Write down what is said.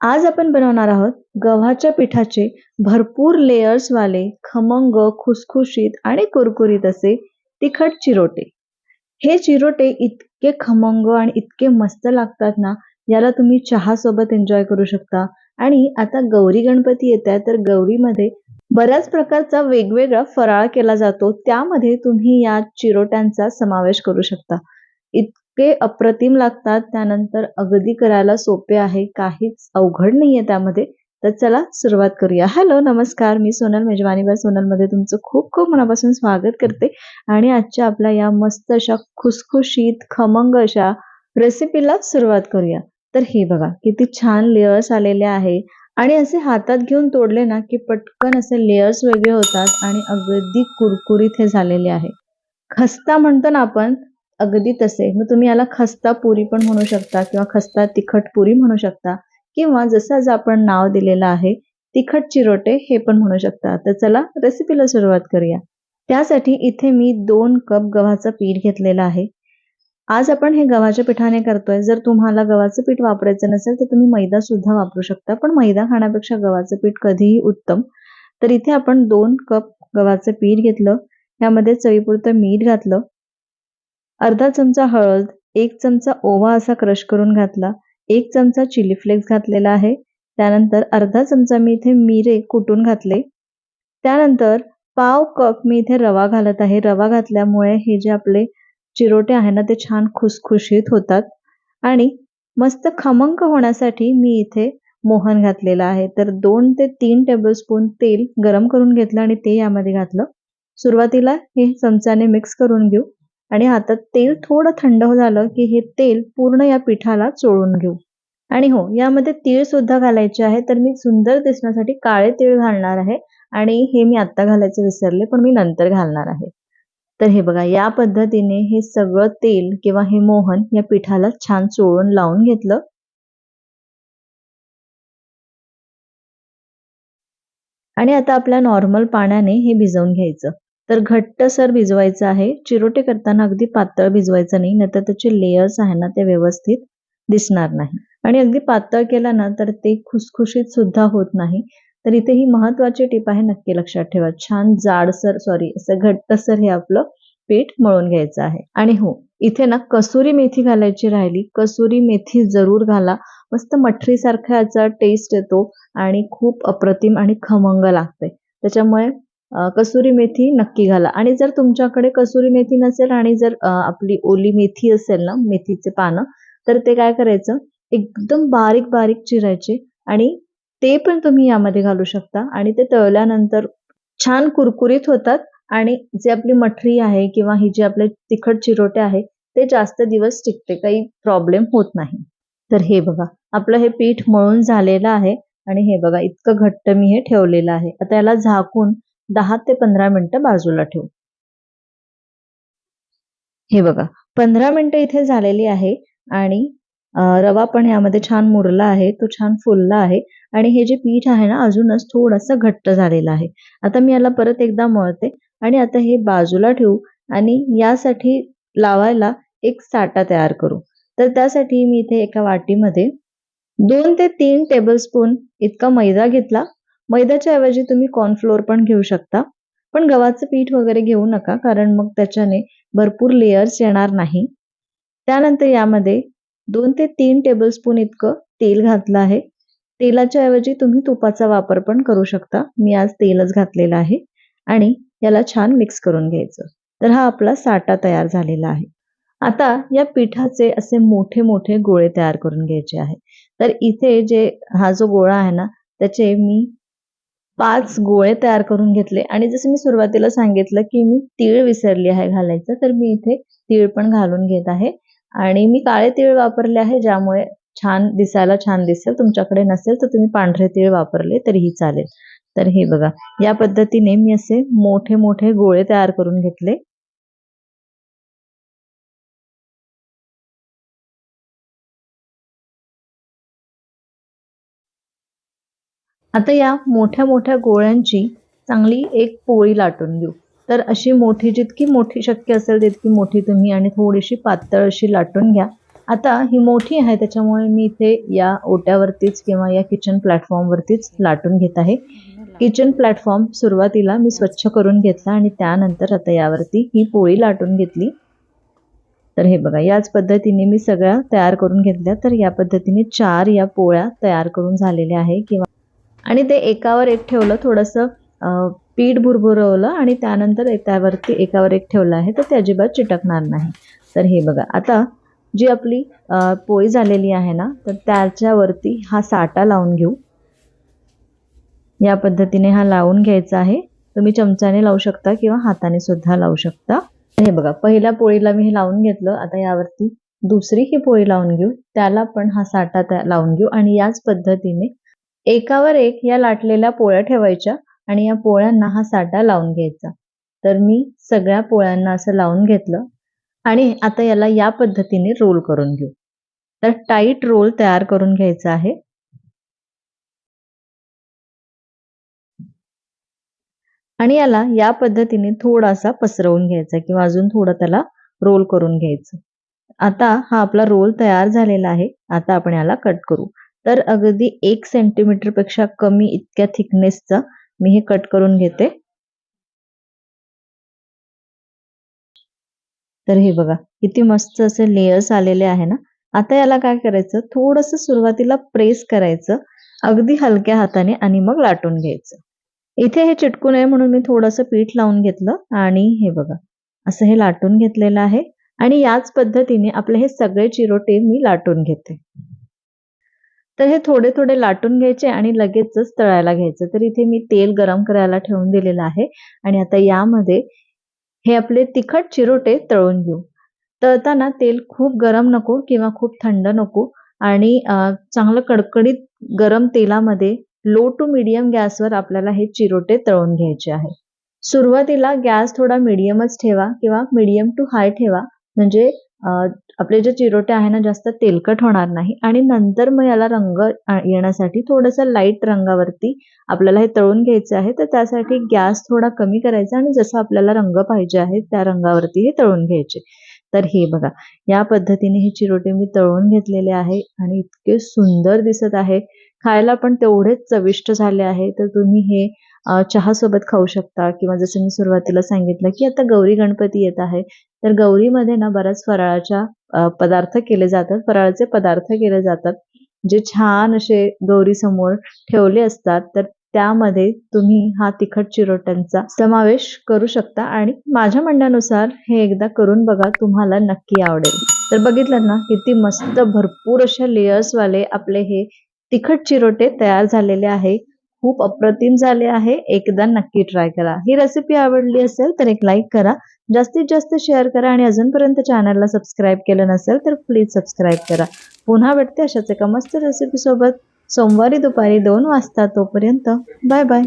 आज आपण बनवणार आहोत गव्हाच्या पिठाचे भरपूर लेयर्स वाले खमंग खुसखुशीत आणि कुरकुरीत असे तिखट चिरोटे. हे चिरोटे इतके खमंग आणि इतके मस्त लागतात ना याला तुम्ही चहा सोबत एन्जॉय करू शकता. आणि आता गौरी गणपती येत आहे तर गौरीमध्ये बऱ्याच प्रकारचा वेगवेगळा फराळ केला जातो. त्यामध्ये तुम्ही या चिरोट्यांचा समावेश करू शकता. इतके अप्रतिम लागतात त्यानंतर अगदी करायला सोपे आहे काहीच अवघड नाहीये त्यामध्ये. तर चला सुरुवात करूया. हॅलो नमस्कार. मी सोनल मेजवानी बाय सोनलमध्ये तुमचं खूप खूप मनापासून स्वागत करते. आणि आजच्या आपल्या या मस्त अशा खुसखुशीत खमंग अशा रेसिपीला सुरुवात करूया. तर हे बघा किती छान लेयर्स आलेले आहे. आणि असे हातात घेऊन तोडले ना की पटकन असे लेअर्स वेगळे होतात आणि अगदी कुरकुरीत हे झालेले आहे. खस्ता म्हणतो ना आपण अगदी तसे. मग तुम्ही याला खस्ता पुरी पण म्हणू शकता किंवा खस्ता तिखट पुरी म्हणू शकता किंवा जसं आज आपण नाव दिलेलं आहे तिखट चिरोटे हे पण म्हणू शकता. तर चला रेसिपीला सुरुवात करूया. त्यासाठी इथे मी दोन कप गव्हाचं पीठ घेतलेलं आहे. आज आपण हे गव्हाच्या पिठाने करतोय. जर तुम्हाला गव्हाचं पीठ वापरायचं नसेल तर तुम्ही मैदा सुद्धा वापरू शकता. पण मैदा खाण्यापेक्षा गव्हाचं पीठ कधीही उत्तम. तर इथे आपण दोन कप गव्हाचं पीठ घेतलं. यामध्ये चवीपुरतं मीठ घातलं. अर्धा चमचा हळद एक चमचा ओवा असा क्रश करून घातला. एक चमचा चिली फ्लेक्स घातलेला आहे. त्यानंतर अर्धा चमचा मी इथे मिरे कुटून घातले. त्यानंतर पाव कप मी इथे रवा घालत आहे. रवा घातल्यामुळे हे जे आपले चिरोटे आहे ना ते छान खुसखुशीत होतात. आणि मस्त खमंग होण्यासाठी मी इथे मोहन घातलेला आहे. तर दोन ते तीन टेबलस्पून तेल गरम करून घेतलं आणि ते यामध्ये घातलं. सुरुवातीला हे चमचाने मिक्स करून घेऊ. आणि आता तेल थोडं थंड झालं की हे तेल पूर्ण या पिठाला चोळून घेऊ. आणि हो यामध्ये तीळ सुद्धा घालायचे आहे तर मी सुंदर दिसण्यासाठी काळे तीळ घालणार आहे आणि हे मी आत्ता घालायचं विसरले पण मी नंतर घालणार आहे. तर हे बघा या पद्धतीने हे सगळं तेल किंवा हे मोहन या पिठाला छान चोळून लावून घेतलं. आणि आता आपल्या नॉर्मल पाण्याने हे भिजवून घ्यायचं. तर घट्टसर भिजवायचं आहे. चिरोटे करताना अगदी पातळ भिजवायचं नाही नाहीतर त्याचे लेयर्स आहे ना ते व्यवस्थित दिसणार नाही. आणि अगदी पातळ केलं ना तर ते खुसखुशीत सुद्धा होत नाही. तर इथे ही महत्वाची टीप आहे नक्की लक्षात ठेवा. छान जाडसर सॉरी असं घट्टसर हे आपलं पीठ मळून घ्यायचं आहे. आणि हो इथे ना कसुरी मेथी घालायची राहिली. कसुरी मेथी जरूर घाला. मस्त मठरीसारखा याचा टेस्ट येतो आणि खूप अप्रतिम आणि खमंग लागते. त्याच्यामुळे कसुरी मेथी नक्की घाला. आणि जर तुमच्याकडे कसुरी मेथी नसेल आणि जर आपली ओली मेथी असेल ना मेथीचे पानं तर ते काय करायचं? एकदम बारीक बारीक चिरायचे आणि ते पण तुम्ही यामध्ये घालू शकता. आणि ते तळल्यानंतर छान कुरकुरीत होतात आणि जे आपली मठरी आहे किंवा ही जे आपले तिखट चिरोटे आहे ते जास्त दिवस टिकते. काही प्रॉब्लेम होत नाही. तर हे बघा आपलं हे पीठ मळून झालेलं आहे आणि हे बघा इतकं घट्ट मी हे ठेवलेलं आहे. आता याला झाकून दहा ते पंधरा मिनिटं बाजूला ठेवू. हे बघा पंधरा मिनिटं इथे झालेली आहे आणि रवा पण यामध्ये छान मुरला आहे तो छान फुलला आहे आणि हे जे पीठ आहे ना अजूनच थोडंसं घट्ट झालेलं आहे. आता मी याला परत एकदा मळते आणि आता हे बाजूला ठेवू आणि यासाठी लावायला एक साठा तयार करू. तर त्यासाठी मी इथे एका वाटीमध्ये दोन ते तीन टेबलस्पून इतका मैदा घेतला मैद्याच्या ऐवजी तुम्ही कॉर्नफ्लोअर पण घेऊ शकता. पण गव्हाचं पीठ वगैरे घेऊ नका कारण मग त्याच्याने भरपूर लेयर्स येणार नाही. त्यानंतर यामध्ये दोन ते तीन टेबलस्पून इतकं तेल घातलं आहे. तेलाच्या ऐवजी तुम्ही तुपाचा वापर पण करू शकता. मी आज तेलच घातलेलं आहे आणि याला छान मिक्स करून घ्यायचं. तर हा आपला साठा तयार झालेला आहे. आता या पिठाचे असे मोठे मोठे गोळे तयार करून घ्यायचे आहे. तर इथे जे हा जो गोळा आहे ना त्याचे मी पाच गोळे तयार करून घेतले. आणि जसं मी सुरुवातीला सांगितलं की मी तीळ विसरली आहे घालायचं तर मी इथे तीळ पण घालून घेत आहे. आणि मी काळे तीळ वापरले आहे ज्यामुळे छान दिसायला छान दिसेल. तुमच्याकडे नसेल तर तुम्ही पांढरे तीळ वापरले तरीही चालेल. तर हे बघा या पद्धतीने मी असे मोठे मोठे गोळे तयार करून घेतले. आता या मोठ्या मोठ्या गोळ्यांची चांगली एक पोळी लाटून घेऊ. तर अशी मोठी जितकी मोठी शक्य असेल तितकी मोठी तुम्ही आणि थोडीशी पातळ अशी लाटून घ्या. आता ही मोठी आहे त्याच्यामुळे मी इथे या ओट्यावरतीच किंवा या किचन प्लॅटफॉर्मवरतीच लाटून घेत आहे. किचन प्लॅटफॉर्म सुरुवातीला मी स्वच्छ करून घेतला आणि त्यानंतर आता यावरती ही पोळी लाटून घेतली. तर हे बघा याच पद्धतीने मी सगळ्या तयार करून घेतल्या. तर या पद्धतीने चार या पोळ्या तयार करून झालेल्या आहे किंवा आणि ते एकावर एक ठेवलं थोडंसं पीठ भुरभुरवलं आणि त्यानंतर त्यावरती एकावर एक ठेवलं आहे तर ते अजिबात चिटकणार नाही. तर हे बघा आता जी आपली पोळी झालेली आहे ना तर त्याच्यावरती हा साठा लावून घेऊ. या पद्धतीने हा लावून घ्यायचा आहे. तुम्ही चमच्याने लावू शकता किंवा हाताने सुद्धा लावू शकता. हे बघा पहिल्या पोळीला मी हे लावून घेतलं आता यावरती दुसरी ही पोळी लावून घेऊ. त्याला पण हा साठा त्या- लावून घेऊ आणि याच पद्धतीने एकावर एक या लाटलेल्या पोळ्या ठेवायच्या आणि या पोळ्यांना हा साठा लावून घ्यायचा. तर मी सगळ्या पोळ्यांना असं लावून घेतलं आणि आता याला या पद्धतीने रोल करून घेऊ. तर टाईट रोल तयार करून घ्यायचा आहे. आणि याला या पद्धतीने थोडासा पसरवून घ्यायचा किंवा अजून थोडं त्याला रोल करून घ्यायचं. आता हा आपला रोल तयार झालेला आहे. आता आपण याला कट करू. तर अगदी एक सेंटीमीटरपेक्षा कमी इतक्या थिकनेसचा मी हे कट करून घेते. तर हे बघा किती मस्त असे लेयर्स आलेले आहे ना. आता याला काय करायचं? थोडस सुरुवातीला प्रेस करायचं अगदी हलक्या हाताने आणि मग लाटून घ्यायचं. इथे हे चिटकू नये म्हणून मी थोडंसं पीठ लावून घेतलं आणि हे बघा असं हे लाटून घेतलेलं आहे. आणि याच पद्धतीने आपले हे सगळे चिरोटे मी लाटून घेते. तर हे थोडे थोडे लाटून घ्यायचे आणि लगेचच तळायला घ्यायचं. तर इथे मी तेल गरम करायला ठेवून दिलेलं आहे. आणि आता यामध्ये हे आपले तिखट चिरोटे तळून घेऊ. तळताना तेल खूप गरम नको किंवा खूप थंड नको. आणि चांगलं कडकडीत गरम तेलामध्ये लो टू मिडियम गॅसवर आपल्याला हे चिरोटे तळून घ्यायचे आहे. सुरुवातीला गॅस थोडा मिडियमच ठेवा किंवा मिडियम टू हाय ठेवा. म्हणजे आपले जे चिरोटे आहे ना जास्त तेलकट होणार नाही. आणि नंतर मग याला रंग येण्यासाठी थोडंसं लाइट रंगावरती आपल्याला हे तळून घ्यायचं आहे. तर त्यासाठी गॅस थोडा कमी करायचा आणि जसं आपल्याला रंग पाहिजे आहे त्या रंगावरती हे तळून घ्यायचे. तर हे बघा या पद्धतीने हे चिरोटे मी तळून घेतलेले आहे आणि इतके सुंदर दिसत आहे. खायला पण तेवढेच चविष्ट झाले आहे. तर तुम्ही हे चहासोबत खाऊ शकता किंवा जसं मी सुरुवातीला सांगितलं की आता गौरी गणपती येत आहे तर गौरीमध्ये ना बऱ्याच फराळाच्या पदार्थ केले जातात. फराळाचे पदार्थ केले जातात जे छान असे गौरी समोर ठेवले असतात. तर त्यामध्ये तुम्ही हा तिखट चिरोट्यांचा समावेश करू शकता आणि माझ्या म्हणण्यानुसार हे एकदा करून बघा तुम्हाला नक्की आवडेल. तर बघितलं ना किती मस्त भरपूर अशा लेयर्सवाले वाले आपले हे तिखट चिरोटे तयार झालेले आहे. खूप अप्रतिम झाले आहे. एकदा नक्की ट्राय करा. ही रेसिपी आवडली असेल तर एक लाईक करा. जास्तीत जास्त शेअर करा आणि अजूनपर्यंत चॅनलला सबस्क्राईब केलं नसेल तर प्लीज सबस्क्राईब करा. पुन्हा भेटते अशाच एका मस्त रेसिपीसोबत सोमवारी दुपारी दोन वाजता तोपर्यंत. Bye bye